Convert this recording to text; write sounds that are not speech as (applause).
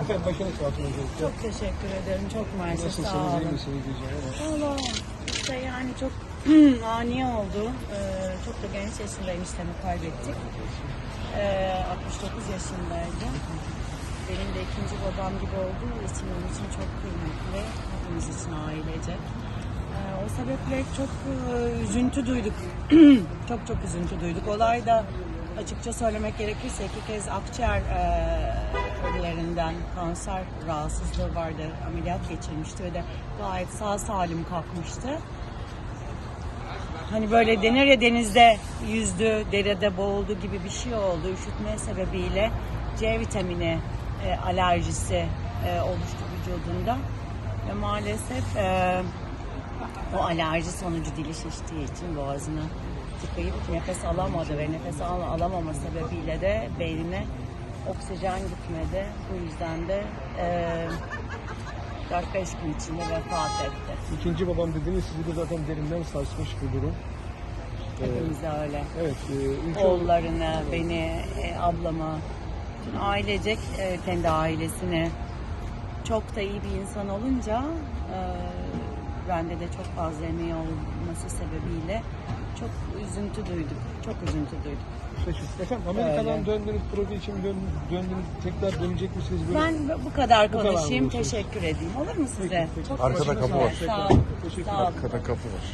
Efendim başınız sağ olsun öncelikle. Çok teşekkür ederim. Çok. Sağ Nasılsınız, iyi olun. misiniz diyeceğim ama. Valla işte yani çok (clears throat) ani oldu. Ee, çok da genç yaşında eniştemi kaybettik. Ee, 69 yaşındaydı. Benim de ikinci babam gibi olduğu için onun için çok kıymetli. Hepimiz için ailecek. Ee, o sebeple çok e, üzüntü duyduk. (clears throat) çok çok üzüntü duyduk. Olay da açıkça söylemek gerekirse iki kez akciğer e, ölülerinden kanser rahatsızlığı vardı. Ameliyat geçirmişti ve de gayet sağ salim kalkmıştı. Hani böyle denir ya denizde yüzdü, derede boğuldu gibi bir şey oldu. Üşütme sebebiyle C vitamini e, alerjisi e, oluştu vücudunda. Ve maalesef e, o alerji sonucu dili şiştiği için boğazına tıkayıp nefes alamadı ve nefes al alamama sebebiyle de beynine oksijen gitmedi. Bu yüzden de e, 4-5 gün içinde vefat etti. İkinci babam dediniz sizi de zaten derinden sarsmış bu durum. Hepimiz de öyle. Evet, e, ülke oğullarını, beni, e, ablamı, bütün ailecek e, kendi ailesini çok da iyi bir insan olunca e, bende de çok fazla emeği olması sebebiyle çok üzüntü duyduk. Çok üzüntü duyduk. Peki. Efendim Amerika'dan Öyle. döndünüz, proje için dön, döndünüz, tekrar dönecek misiniz? Böyle? Ben bu kadar Bu kadar konuşayım. Teşekkür edeyim. Olur mu size? peki. Çok Arkada kapı var. Sağ olun. Teşekkür Sağ olun. Arkada kapı var.